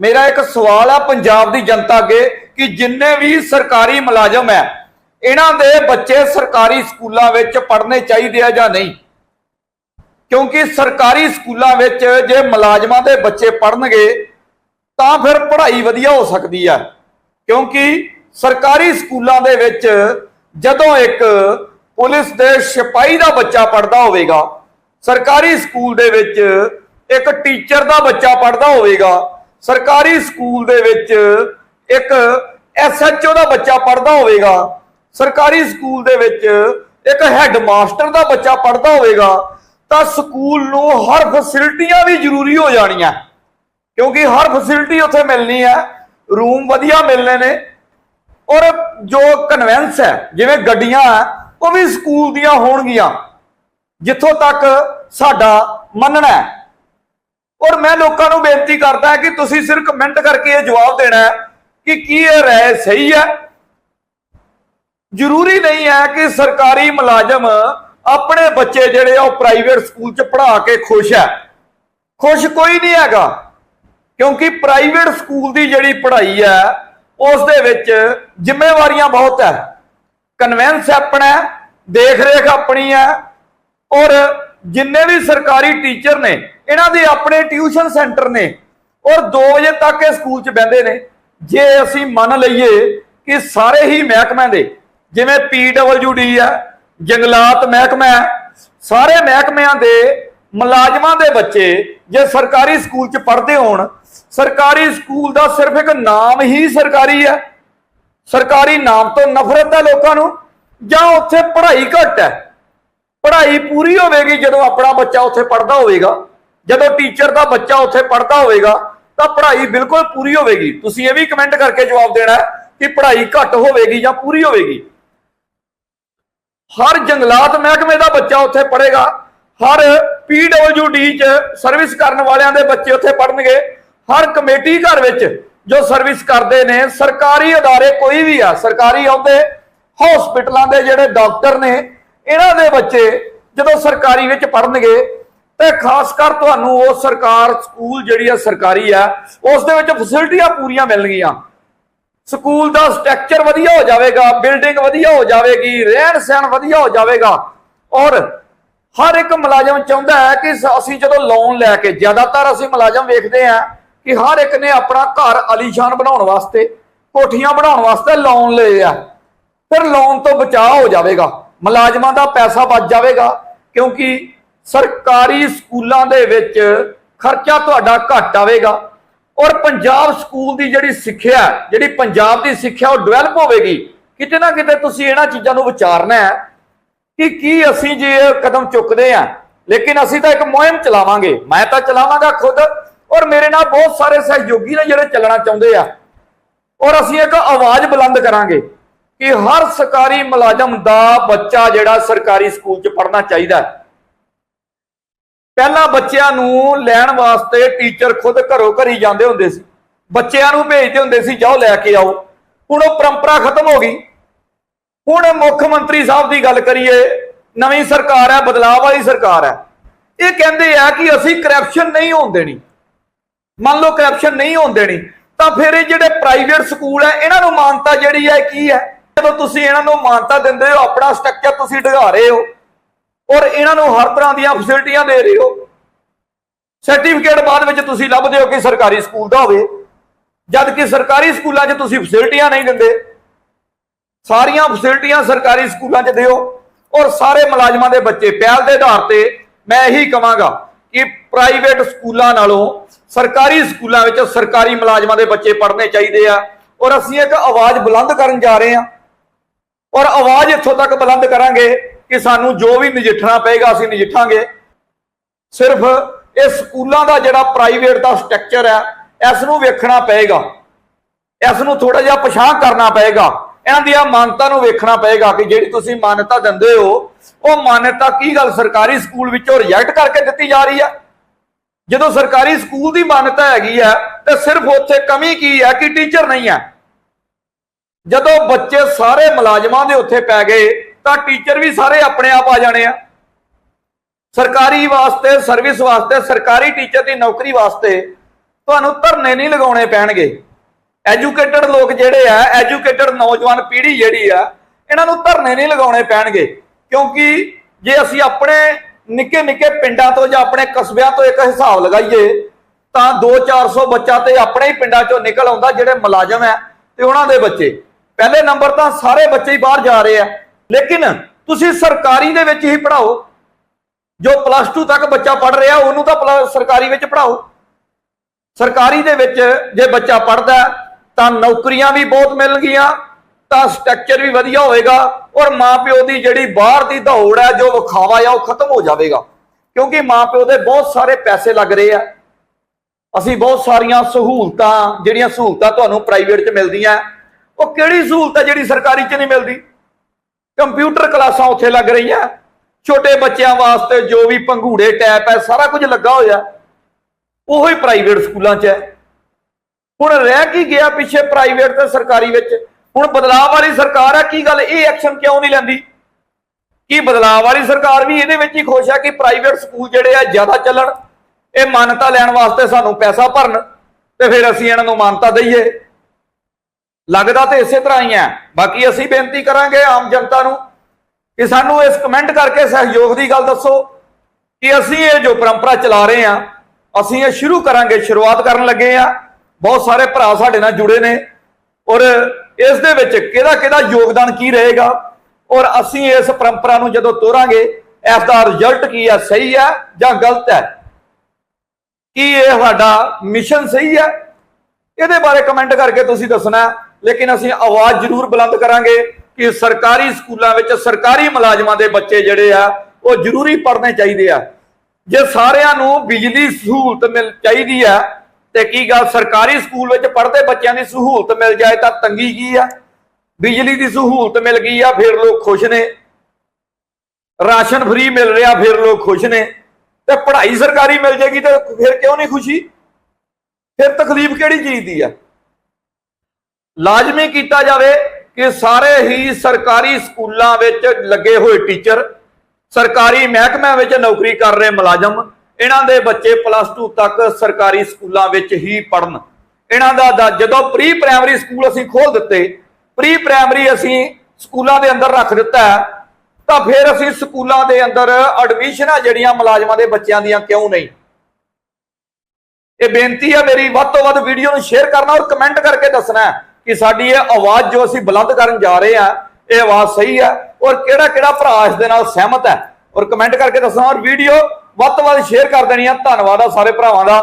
ਮੇਰਾ ਇੱਕ ਸਵਾਲ ਆ ਪੰਜਾਬ ਦੀ ਜਨਤਾ ਅੱਗੇ ਕਿ ਜਿੰਨੇ ਵੀ ਸਰਕਾਰੀ ਮੁਲਾਜ਼ਮ ਹੈ, ਇਹਨਾਂ ਦੇ ਬੱਚੇ ਸਰਕਾਰੀ ਸਕੂਲਾਂ ਵਿੱਚ ਪੜ੍ਹਨੇ ਚਾਹੀਦੇ ਆ ਜਾਂ ਨਹੀਂ? ਕਿਉਂਕਿ ਸਰਕਾਰੀ ਸਕੂਲਾਂ ਵਿੱਚ ਜੇ ਮੁਲਾਜ਼ਮਾਂ ਦੇ ਬੱਚੇ ਪੜ੍ਹਨਗੇ, ਤਾਂ ਫਿਰ ਪੜ੍ਹਾਈ ਵਧੀਆ ਹੋ ਸਕਦੀ ਹੈ ਕਿਉਂਕਿ ਸਰਕਾਰੀ ਸਕੂਲਾਂ ਦੇ ਵਿੱਚ ਜਦੋਂ ਇੱਕ ਪੁਲਿਸ ਦੇ ਸਿਪਾਹੀ ਦਾ ਬੱਚਾ ਪੜ੍ਹਦਾ ਹੋਵੇਗਾ, ਸਰਕਾਰੀ ਸਕੂਲ ਦੇ ਵਿੱਚ ਇੱਕ ਟੀਚਰ ਦਾ ਬੱਚਾ ਪੜ੍ਹਦਾ ਹੋਵੇਗਾ ਸਰਕਾਰੀ ਸਕੂਲ ਦੇ ਵਿੱਚ ਇੱਕ ਐਸਐਚਓ ਦਾ ਬੱਚਾ ਪੜ੍ਹਦਾ ਹੋਵੇਗਾ, ਸਰਕਾਰੀ ਸਕੂਲ ਦੇ ਵਿੱਚ ਇੱਕ ਹੈੱਡਮਾਸਟਰ ਦਾ ਬੱਚਾ ਪੜ੍ਹਦਾ ਹੋਵੇਗਾ, ਤਾਂ ਸਕੂਲ ਨੂੰ ਹਰ ਫੈਸਿਲਿਟੀਆਂ ਵੀ ਜ਼ਰੂਰੀ ਹੋ ਜਾਣੀਆਂ। ਕਿਉਂਕਿ ਹਰ ਫੈਸਿਲਿਟੀ ਉੱਥੇ ਮਿਲਣੀ ਹੈ ਰੂਮ ਵਧੀਆ ਮਿਲਨੇ ਨੇ, ਔਰ ਜੋ ਕਨਵੈਂਸ ਹੈ, ਜਿਵੇਂ ਗੱਡੀਆਂ ਹੈ, ਉਹ ਵੀ ਸਕੂਲ ਦੀਆਂ ਹੋਣਗੀਆਂ। ਜਿੱਥੋਂ ਤੱਕ ਸਾਡਾ ਮੰਨਣਾ ਹੈ ਔਰ ਮੈਂ ਲੋਕਾਂ ਨੂੰ ਬੇਨਤੀ ਕਰਦਾ ਕਿ ਤੁਸੀਂ ਸਿਰਫ ਕਮੈਂਟ ਕਰਕੇ ਇਹ ਜਵਾਬ ਦੇਣਾ ਹੈ ਕਿ ਕੀ ਇਹ ਰਾਏ ਸਹੀ ਹੈ। ਜ਼ਰੂਰੀ ਨਹੀਂ ਹੈ ਕਿ ਸਰਕਾਰੀ ਮੁਲਾਜ਼ਮ ਆਪਣੇ ਬੱਚੇ ਜਿਹੜੇ ਆ ਉਹ ਪ੍ਰਾਈਵੇਟ ਸਕੂਲ 'ਚ ਪੜ੍ਹਾ ਕੇ ਖੁਸ਼ ਹੈ। ਖੁਸ਼ ਕੋਈ ਨਹੀਂ ਹੈਗਾ, ਕਿਉਂਕਿ ਪ੍ਰਾਈਵੇਟ ਸਕੂਲ ਦੀ ਜਿਹੜੀ ਪੜ੍ਹਾਈ ਹੈ, ਉਸ ਦੇ ਵਿੱਚ ਜ਼ਿੰਮੇਵਾਰੀਆਂ ਬਹੁਤ ਹੈ। ਕਨਵੈਂਸ ਆਪਣਾ, ਦੇਖ ਰੇਖ ਆਪਣੀ ਹੈ। ਔਰ ਜਿੰਨੇ ਵੀ ਸਰਕਾਰੀ ਟੀਚਰ ਨੇ ਇਹਨਾਂ ਦੇ ਆਪਣੇ ਟਿਊਸ਼ਨ ਸੈਂਟਰ ਨੇ ਔਰ 2 ਵਜੇ ਤੱਕ ਇਹ ਸਕੂਲ 'ਚ ਬੈੰਦੇ ਨੇ। ਜੇ ਅਸੀਂ ਮੰਨ ਲਈਏ ਕਿ ਸਾਰੇ ਹੀ ਮਹਿਕਮਿਆਂ ਦੇ, ਜਿਵੇਂ ਪੀਡਬਲਯੂਡੀ ਹੈ, ਜੰਗਲਾਤ ਮਹਿਕਮਾ ਹੈ, ਸਾਰੇ ਮਹਿਕਮਿਆਂ ਦੇ ਮੁਲਾਜ਼ਮਾਂ ਦੇ ਬੱਚੇ ਜੇ ਸਰਕਾਰੀ ਸਕੂਲ 'ਚ ਪੜ੍ਹਦੇ ਹੋਣ, ਸਰਕਾਰੀ ਸਕੂਲ ਦਾ ਸਿਰਫ ਇੱਕ ਨਾਮ ਹੀ ਸਰਕਾਰੀ ਹੈ। ਸਰਕਾਰੀ ਨਾਮ ਤੋਂ ਨਫ਼ਰਤ ਹੈ ਲੋਕਾਂ ਨੂੰ, ਜਾਂ ਉੱਥੇ ਪੜ੍ਹਾਈ ਘੱਟ ਹੈ? ਪੜ੍ਹਾਈ ਪੂਰੀ ਹੋਵੇਗੀ ਜਦੋਂ ਆਪਣਾ ਬੱਚਾ ਉੱਥੇ ਪੜ੍ਹਦਾ ਹੋਵੇਗਾ। ਜਦੋਂ ਟੀਚਰ ਦਾ ਬੱਚਾ ਉੱਥੇ ਪੜ੍ਹਦਾ ਹੋਵੇਗਾ, ਤਾਂ ਪੜ੍ਹਾਈ ਬਿਲਕੁਲ ਪੂਰੀ ਹੋਵੇਗੀ। ਤੁਸੀਂ ਇਹ ਵੀ ਕਮੈਂਟ ਕਰਕੇ ਜਵਾਬ ਦੇਣਾ ਕਿ ਪੜ੍ਹਾਈ ਘੱਟ ਹੋਵੇਗੀ ਜਾਂ ਪੂਰੀ ਹੋਵੇਗੀ। ਹਰ ਜੰਗਲਾਤ ਮਹਿਕਮੇ ਦਾ ਬੱਚਾ ਉੱਥੇ ਪੜ੍ਹੇਗਾ, ਹਰ ਪੀਡਬਲਯੂਡੀ ਚ ਸਰਵਿਸ ਕਰਨ ਵਾਲਿਆਂ ਦੇ ਬੱਚੇ ਉੱਥੇ ਪੜ੍ਹਨਗੇ, ਹਰ ਕਮੇਟੀ ਘਰ ਵਿੱਚ ਜੋ ਸਰਵਿਸ ਕਰਦੇ ਨੇ, ਸਰਕਾਰੀ ਅਦਾਰੇ ਕੋਈ ਵੀ ਆ, ਸਰਕਾਰੀ ਆਉਂਦੇ ਹਸਪੀਟਲਾਂ ਦੇ ਜਿਹੜੇ ਡਾਕਟਰ ਨੇ, ਇਹਨਾਂ ਦੇ ਬੱਚੇ ਜਦੋਂ ਸਰਕਾਰੀ ਵਿੱਚ ਪੜ੍ਹਨਗੇ ਤੇ ਖਾਸ ਕਰ ਤੁਹਾਨੂੰ ਉਹ ਸਰਕਾਰ, ਸਕੂਲ ਜਿਹੜੀ ਆ ਸਰਕਾਰੀ ਆ, ਉਸ ਦੇ ਵਿੱਚ ਫੈਸਿਲਿਟੀਆਂ ਪੂਰੀਆਂ ਮਿਲਣਗੀਆਂ। ਸਕੂਲ ਦਾ ਸਟਰਕਚਰ ਵਧੀਆ ਹੋ ਜਾਵੇਗਾ ਬਿਲਡਿੰਗ ਵਧੀਆ ਹੋ ਜਾਵੇਗੀ ਰਹਿਣ ਸਹਿਣ ਵਧੀਆ ਹੋ ਜਾਵੇਗਾ। ਔਰ ਹਰ ਇੱਕ ਮੁਲਾਜ਼ਮ ਚਾਹੁੰਦਾ ਹੈ ਕਿ ਅਸੀਂ ਜਦੋਂ ਲੋਨ ਲੈ ਕੇ, ਜ਼ਿਆਦਾਤਰ ਅਸੀਂ ਮੁਲਾਜ਼ਮ ਵੇਖਦੇ ਆ ਕਿ ਹਰ ਇੱਕ ਨੇ ਆਪਣਾ ਘਰ ਅਲੀਸ਼ਾਨ ਬਣਾਉਣ ਵਾਸਤੇ, ਕੋਠੀਆਂ ਬਣਾਉਣ ਵਾਸਤੇ ਲੋਨ ਲਏ ਆ। ਫਿਰ ਲੋਨ ਤੋਂ ਬਚਾਅ ਹੋ ਜਾਵੇਗਾ। ਮੁਲਾਜ਼ਮਾਂ ਦਾ ਪੈਸਾ ਬਚ ਜਾਵੇਗਾ, ਕਿਉਂਕਿ ਸਰਕਾਰੀ ਸਕੂਲਾਂ ਦੇ ਵਿੱਚ ਖਰਚਾ ਤੁਹਾਡਾ ਘੱਟ ਆਵੇਗਾ ਔਰ ਪੰਜਾਬ ਸਕੂਲ ਦੀ ਜਿਹੜੀ ਸਿੱਖਿਆ, ਜਿਹੜੀ ਪੰਜਾਬ ਦੀ ਸਿੱਖਿਆ ਉਹ ਡਿਵੈਲਪ ਹੋਵੇਗੀ। ਕਿਤੇ ਨਾ ਕਿਤੇ ਤੁਸੀਂ ਇਹਨਾਂ ਚੀਜ਼ਾਂ ਨੂੰ ਵਿਚਾਰਨਾ ਹੈ ਕਿ ਕੀ ਅਸੀਂ ਜੇ ਕਦਮ ਚੁੱਕਦੇ ਆ ਲੇਕਿਨ ਅਸੀਂ ਤਾਂ ਇੱਕ ਮੁਹਿੰਮ ਚਲਾਵਾਂਗੇ। ਮੈਂ ਤਾਂ ਚਲਾਵਾਂਗਾ ਖੁਦ ਔਰ ਮੇਰੇ ਨਾਲ ਬਹੁਤ ਸਾਰੇ ਸਹਿਯੋਗੀ ਨੇ ਜਿਹੜੇ ਚੱਲਣਾ ਚਾਹੁੰਦੇ ਆ। ਔਰ ਅਸੀਂ ਇੱਕ ਆਵਾਜ਼ ਬੁਲੰਦ ਕਰਾਂਗੇ ਕਿ ਹਰ ਸਰਕਾਰੀ ਮੁਲਾਜ਼ਮ ਦਾ ਬੱਚਾ ਜਿਹੜਾ ਸਰਕਾਰੀ ਸਕੂਲ 'ਚ ਪੜ੍ਹਨਾ ਚਾਹੀਦਾ ਹੈ। ਪਹਿਲਾਂ ਬੱਚਿਆਂ ਨੂੰ ਲੈਣ ਵਾਸਤੇ ਟੀਚਰ ਖੁਦ ਘਰੋਂ ਘਰੀ ਜਾਂਦੇ ਹੁੰਦੇ ਸੀ। ਬੱਚਿਆਂ ਨੂੰ ਭੇਜਦੇ ਹੁੰਦੇ ਸੀ, ਜਾਓ ਲੈ ਕੇ ਆਓ। ਹੁਣ ਉਹ ਪਰੰਪਰਾ ਖਤਮ ਹੋ ਗਈ। ਹੁਣ ਮੁੱਖ ਮੰਤਰੀ ਸਾਹਿਬ ਦੀ ਗੱਲ ਕਰੀਏ, ਨਵੀਂ ਸਰਕਾਰ ਹੈ, ਬਦਲਾਅ ਵਾਲੀ ਸਰਕਾਰ ਹੈ। ਇਹ ਕਹਿੰਦੇ ਆ ਕਿ ਅਸੀਂ ਕਰਪਸ਼ਨ ਨਹੀਂ ਹੋਣ ਦੇਣੀ। ਮੰਨ ਲਓ ਕਰਪਸ਼ਨ ਨਹੀਂ ਹੋਣ ਦੇਣੀ, ਤਾਂ ਫਿਰ ਇਹ ਜਿਹੜੇ ਪ੍ਰਾਈਵੇਟ ਸਕੂਲ ਹੈ, ਇਹਨਾਂ ਨੂੰ ਮਾਨਤਾ ਜਿਹੜੀ ਹੈ ਕੀ ਹੈ? ਜਦੋਂ ਤੁਸੀਂ ਇਹਨਾਂ ਨੂੰ ਮਾਨਤਾ ਦਿੰਦੇ ਹੋ, ਆਪਣਾ ਸਟਰਕਚਰ ਤੁਸੀਂ ਢਗਾ ਰਹੇ ਹੋ। ਔਰ ਇਹਨਾਂ ਨੂੰ ਹਰ ਤਰ੍ਹਾਂ ਦੀਆਂ ਫੈਸਿਲਿਟੀਆਂ ਦੇ ਰਹੇ ਹੋ। ਸਰਟੀਫਿਕੇਟ ਬਾਅਦ ਵਿੱਚ ਤੁਸੀਂ ਲੱਭਦੇ ਹੋ ਕਿ ਸਰਕਾਰੀ ਸਕੂਲ ਦਾ ਹੋਵੇ। ਜਦ ਕਿ ਸਰਕਾਰੀ ਸਕੂਲਾਂ 'ਚ ਤੁਸੀਂ ਫੈਸਿਲਿਟੀਆਂ ਨਹੀਂ ਦਿੰਦੇ। ਸਾਰੀਆਂ ਫੈਸਿਲਿਟੀਆਂ ਸਰਕਾਰੀ ਸਕੂਲਾਂ 'ਚ ਦਿਓ। ਔਰ ਸਾਰੇ ਮੁਲਾਜ਼ਮਾਂ ਦੇ ਬੱਚੇ, ਪਹਿਲ ਦੇ ਆਧਾਰ ਤੇ ਮੈਂ ਇਹੀ ਕਹਾਂਗਾ ਕਿ ਪ੍ਰਾਈਵੇਟ ਸਕੂਲਾਂ ਨਾਲੋਂ ਸਰਕਾਰੀ ਸਕੂਲਾਂ ਵਿੱਚ ਸਰਕਾਰੀ ਮੁਲਾਜ਼ਮਾਂ ਦੇ ਬੱਚੇ ਪੜ੍ਹਨੇ ਚਾਹੀਦੇ ਆ। ਔਰ ਅਸੀਂ ਇੱਕ ਆਵਾਜ਼ ਬੁਲੰਦ ਕਰਨ ਜਾ ਰਹੇ ਹਾਂ। ਔਰ ਆਵਾਜ਼ ਇੱਥੋਂ ਤੱਕ ਬੁਲੰਦ ਕਰਾਂਗੇ ਕਿ ਸਾਨੂੰ ਜੋ ਵੀ ਨਜਿੱਠਣਾ ਪਏਗਾ ਅਸੀਂ ਨਜਿੱਠਾਂਗੇ। ਸਿਰਫ ਇਹ ਸਕੂਲਾਂ ਦਾ ਜਿਹੜਾ ਪ੍ਰਾਈਵੇਟ ਦਾ ਸਟਰਕਚਰ ਹੈ ਇਸ ਨੂੰ ਵੇਖਣਾ ਪਏਗਾ। ਇਸ ਨੂੰ ਥੋੜਾ ਜਿਹਾ ਪਛਾਣ ਕਰਨਾ ਪਏਗਾ। ਇਹਨਾਂ ਦੀਆਂ ਮਾਨਤਾ ਨੂੰ ਵੇਖਣਾ ਪਏਗਾ ਕਿ ਜਿਹੜੀ ਤੁਸੀਂ ਮਾਨਤਾ ਦਿੰਦੇ ਹੋ, ਉਹ ਮਾਨਤਾ ਕੀ ਗੱਲ ਸਰਕਾਰੀ ਸਕੂਲ ਵਿੱਚੋਂ ਰਿਜੈਕਟ ਕਰਕੇ ਦਿੱਤੀ ਜਾ ਰਹੀ ਹੈ ਜਦੋਂ ਸਰਕਾਰੀ ਸਕੂਲ ਦੀ ਮਾਨਤਾ ਹੈਗੀ ਹੈ ਤੇ ਸਿਰਫ ਉੱਥੇ ਕਮੀ ਕੀ ਹੈ ਕਿ ਟੀਚਰ ਨਹੀਂ ਹੈ ਜਦੋਂ ਬੱਚੇ ਸਾਰੇ ਮੁਲਾਜ਼ਮਾਂ ਦੇ ਉੱਥੇ ਪੈ ਗਏ ਤਾਂ ਟੀਚਰ ਵੀ ਸਾਰੇ ਆਪਣੇ ਆਪ ਆ ਜਾਣੇ ਆ। ਸਰਕਾਰੀ ਵਾਸਤੇ, ਸਰਵਿਸ ਵਾਸਤੇ, ਸਰਕਾਰੀ ਟੀਚਰ ਦੀ ਨੌਕਰੀ ਵਾਸਤੇ ਤੁਹਾਨੂੰ ਧਰਨੇ ਨਹੀਂ ਲਗਾਉਣੇ ਪੈਣਗੇ। ਐਜੂਕੇਟਡ ਲੋਕ ਜਿਹੜੇ ਆ, ਐਜੂਕੇਟਡ ਨੌਜਵਾਨ ਪੀੜ੍ਹੀ ਜਿਹੜੀ ਆ, ਇਹਨਾਂ ਨੂੰ ਧਰਨੇ ਨਹੀਂ ਲਗਾਉਣੇ ਪੈਣਗੇ। ਕਿਉਂਕਿ ਜੇ ਅਸੀਂ ਆਪਣੇ ਨਿੱਕੇ ਨਿੱਕੇ ਪਿੰਡਾਂ ਤੋਂ ਜਾਂ ਆਪਣੇ ਕਸਬਿਆਂ ਤੋਂ ਇੱਕ ਹਿਸਾਬ ਲਗਾਈਏ, ਤਾਂ 2-400 ਬੱਚਾ ਤੇ ਆਪਣੇ ਹੀ ਪਿੰਡਾਂ ਚੋਂ ਨਿਕਲ ਆਉਂਦਾ ਜਿਹੜੇ ਮੁਲਾਜ਼ਮ ਹੈ ਤੇ ਉਹਨਾਂ ਦੇ ਬੱਚੇ। ਪਹਿਲੇ ਨੰਬਰ ਤਾਂ ਸਾਰੇ ਬੱਚੇ ਹੀ ਬਾਹਰ ਜਾ ਰਹੇ ਆ। ਲੇਕਿਨ ਤੁਸੀਂ ਸਰਕਾਰੀ ਦੇ ਵਿੱਚ ਹੀ ਪੜਾਓ ਜੋ ਪਲੱਸ 2 ਤੱਕ ਬੱਚਾ ਪੜ ਰਿਹਾ, ਉਹਨੂੰ ਤਾਂ ਪਲੱਸ- ਸਰਕਾਰੀ ਵਿੱਚ ਪੜਾਓ ਸਰਕਾਰੀ ਦੇ ਵਿੱਚ ਜੇ ਬੱਚਾ ਪੜਦਾ ਤਾਂ ਨੌਕਰੀਆਂ ਵੀ ਬਹੁਤ ਮਿਲਣਗੀਆਂ ਤਾਂ ਸਟਰਕਚਰ ਵੀ ਵਧੀਆ ਹੋਏਗਾ ਔਰ ਮਾਪਿਓ ਦੀ ਜਿਹੜੀ ਬਾਹਰ ਦੀ ਦੌੜ ਹੈ, ਜੋ ਵਿਖਾਵਾ ਆ, ਉਹ ਖਤਮ ਹੋ ਜਾਵੇਗਾ। ਕਿਉਂਕਿ ਮਾਪਿਓ ਦੇ ਬਹੁਤ ਸਾਰੇ ਪੈਸੇ ਲੱਗ ਰਹੇ ਆ। ਅਸੀਂ ਬਹੁਤ ਸਾਰੀਆਂ ਸਹੂਲਤਾਂ, ਜਿਹੜੀਆਂ ਸਹੂਲਤਾਂ ਤੁਹਾਨੂੰ ਪ੍ਰਾਈਵੇਟ 'ਚ ਮਿਲਦੀਆਂ, ਉਹ ਕਿਹੜੀ ਸਹੂਲਤ ਹੈ ਜਿਹੜੀ ਸਰਕਾਰੀ 'ਚ ਨਹੀਂ ਮਿਲਦੀ? ਕੰਪਿਊਟਰ ਕਲਾਸਾਂ ਉੱਥੇ ਲੱਗ ਰਹੀਆਂ। ਛੋਟੇ ਬੱਚਿਆਂ ਵਾਸਤੇ ਜੋ ਵੀ ਪੰਘੂੜੇ, ਟੈਪ ਹੈ, ਸਾਰਾ ਕੁਝ ਲੱਗਾ ਹੋਇਆ। ਉਹੀ ਪ੍ਰਾਈਵੇਟ ਸਕੂਲਾਂ 'ਚ ਹੈ। ਹੁਣ ਰਹਿ ਕੀ ਗਿਆ ਪਿੱਛੇ ਪ੍ਰਾਈਵੇਟ ਤੇ ਸਰਕਾਰੀ ਵਿੱਚ? ਹੁਣ ਬਦਲਾਅ ਵਾਲੀ ਸਰਕਾਰ ਹੈ, ਕੀ ਗੱਲ? ਇਹ ਐਕਸ਼ਨ ਕਿਉਂ ਨਹੀਂ ਲੈਂਦੀ? ਕੀ ਬਦਲਾਅ ਵਾਲੀ ਸਰਕਾਰ ਵੀ ਇਹਦੇ ਵਿੱਚ ਹੀ ਖੁਸ਼ ਹੈ ਕਿ ਪ੍ਰਾਈਵੇਟ ਸਕੂਲ ਜਿਹੜੇ ਆ, ਜ਼ਿਆਦਾ ਚੱਲਣ। ਇਹ ਮਾਨਤਾ ਲੈਣ ਵਾਸਤੇ ਸਾਨੂੰ ਪੈਸਾ ਭਰਨ ਤੇ ਫਿਰ ਅਸੀਂ ਇਹਨਾਂ ਨੂੰ ਮਾਨਤਾ ਦਈਏ। ਲੱਗਦਾ ਤੇ ਇਸੇ ਤਰ੍ਹਾਂ ਹੀ ਹੈ। ਬਾਕੀ ਅਸੀਂ ਬੇਨਤੀ ਕਰਾਂਗੇ ਆਮ ਜਨਤਾ ਨੂੰ ਕਿ ਸਾਨੂੰ ਇਸ ਕਮੈਂਟ ਕਰਕੇ ਸਹਿਯੋਗ ਦੀ ਗੱਲ ਦੱਸੋ ਕਿ ਅਸੀਂ ਇਹ ਜੋ ਪਰੰਪਰਾ ਚਲਾ ਰਹੇ ਹਾਂ, ਅਸੀਂ ਇਹ ਸ਼ੁਰੂ ਕਰਾਂਗੇ, ਸ਼ੁਰੂਆਤ ਕਰਨ ਲੱਗੇ ਆ ਬਹੁਤ ਸਾਰੇ ਭਰਾ ਸਾਡੇ ਨਾਲ ਜੁੜੇ ਨੇ ਔਰ ਇਸ ਦੇ ਵਿੱਚ ਕਿਹਦਾ ਕਿਹਦਾ ਯੋਗਦਾਨ ਕੀ ਰਹੇਗਾ ਔਰ ਅਸੀਂ ਇਸ ਪਰੰਪਰਾ ਨੂੰ ਜਦੋਂ ਤੋਰਾਂਗੇ ਇਸ ਦਾ ਰਿਜ਼ਲਟ ਕੀ ਹੈ, ਸਹੀ ਹੈ ਜਾਂ ਗਲਤ ਹੈ? ਕੀ ਇਹ ਸਾਡਾ ਮਿਸ਼ਨ ਸਹੀ ਹੈ? ਇਹਦੇ ਬਾਰੇ ਕਮੈਂਟ ਕਰਕੇ ਤੁਸੀਂ ਦੱਸਣਾ। ਲੇਕਿਨ ਅਸੀਂ ਆਵਾਜ਼ ਜ਼ਰੂਰ ਬੁਲੰਦ ਕਰਾਂਗੇ ਕਿ ਸਰਕਾਰੀ ਸਕੂਲਾਂ ਵਿੱਚ ਸਰਕਾਰੀ ਮੁਲਾਜ਼ਮਾਂ ਦੇ ਬੱਚੇ ਜਿਹੜੇ ਆ, ਉਹ ਜ਼ਰੂਰੀ ਪੜ੍ਹਨੇ ਚਾਹੀਦੇ ਆ। ਜੇ ਸਾਰਿਆਂ ਨੂੰ ਬਿਜਲੀ ਸਹੂਲਤ ਮਿਲ ਚਾਹੀਦੀ ਆ, ਤੇ ਕੀ ਗੱਲ ਸਰਕਾਰੀ ਸਕੂਲ ਵਿੱਚ ਪੜ੍ਹਦੇ ਬੱਚਿਆਂ ਦੀ ਸਹੂਲਤ ਮਿਲ ਜਾਏ ਤਾਂ ਤੰਗੀ ਕੀ ਆ? ਬਿਜਲੀ ਦੀ ਸਹੂਲਤ ਮਿਲ ਗਈ ਆ, ਫਿਰ ਲੋਕ ਖੁਸ਼ ਨੇ। ਰਾਸ਼ਨ ਫ੍ਰੀ ਮਿਲ ਰਿਹਾ, ਫਿਰ ਲੋਕ ਖੁਸ਼ ਨੇ। ਤੇ ਪੜ੍ਹਾਈ ਸਰਕਾਰੀ ਮਿਲ ਜੇਗੀ ਤੇ ਫਿਰ ਕਿਉਂ ਨਹੀਂ ਖੁਸ਼ੀ? ਫਿਰ ਤਕਲੀਫ ਕਿਹੜੀ ਚੀਜ਼ ਦੀ ਆ? ਲਾਜ਼ਮੀ ਕੀਤਾ ਜਾਵੇ ਕਿ ਸਾਰੇ ਹੀ ਸਰਕਾਰੀ ਸਕੂਲਾਂ ਵਿੱਚ ਲੱਗੇ ਹੋਏ ਟੀਚਰ, ਸਰਕਾਰੀ ਮਹਿਕਮਿਆਂ ਵਿੱਚ ਨੌਕਰੀ ਕਰ ਰਹੇ ਮੁਲਾਜ਼ਮ, ਇਹਨਾਂ ਦੇ ਬੱਚੇ ਪਲੱਸ 2 ਤੱਕ ਸਰਕਾਰੀ ਸਕੂਲਾਂ ਵਿੱਚ ਹੀ ਪੜਨ ਇਹਨਾਂ ਦਾ ਜਦੋਂ ਪ੍ਰੀ ਪ੍ਰਾਇਮਰੀ ਸਕੂਲ ਅਸੀਂ ਖੋਲ ਦਿੱਤੇ ਪ੍ਰੀ ਪ੍ਰਾਇਮਰੀ ਅਸੀਂ ਸਕੂਲਾਂ ਦੇ ਅੰਦਰ ਰੱਖ ਦਿੱਤਾ ਤਾਂ ਫਿਰ ਅਸੀਂ ਸਕੂਲਾਂ ਦੇ ਅੰਦਰ ਐਡਮਿਸ਼ਨਾਂ ਜਿਹੜੀਆਂ ਮੁਲਾਜ਼ਮਾਂ ਦੇ ਬੱਚਿਆਂ ਦੀਆਂ ਕਿਉਂ ਨਹੀਂ? ਇਹ ਬੇਨਤੀ ਹੈ ਮੇਰੀ, ਵੱਧ ਤੋਂ ਵੱਧ ਵੀਡੀਓ ਨੂੰ ਸ਼ੇਅਰ ਕਰਨਾ ਔਰ ਕਮੈਂਟ ਕਰਕੇ ਦੱਸਣਾ ਕਿ ਸਾਡੀ ਇਹ ਆਵਾਜ਼ ਜੋ ਅਸੀਂ ਬੁਲੰਦ ਕਰਨ ਜਾ ਰਹੇ ਹਾਂ, ਇਹ ਆਵਾਜ਼ ਸਹੀ ਹੈ ਔਰ ਕਿਹੜਾ ਕਿਹੜਾ ਭਰਾ ਇਸ ਦੇ ਨਾਲ ਸਹਿਮਤ ਹੈ? ਔਰ ਕਮੈਂਟ ਕਰਕੇ ਦੱਸਣਾ ਔਰ ਵੀਡੀਓ ਵੱਧ ਤੋਂ ਵੱਧ ਸ਼ੇਅਰ ਕਰ ਦੇਣੀ ਆ ਧੰਨਵਾਦ ਆ ਸਾਰੇ ਭਰਾਵਾਂ ਦਾ।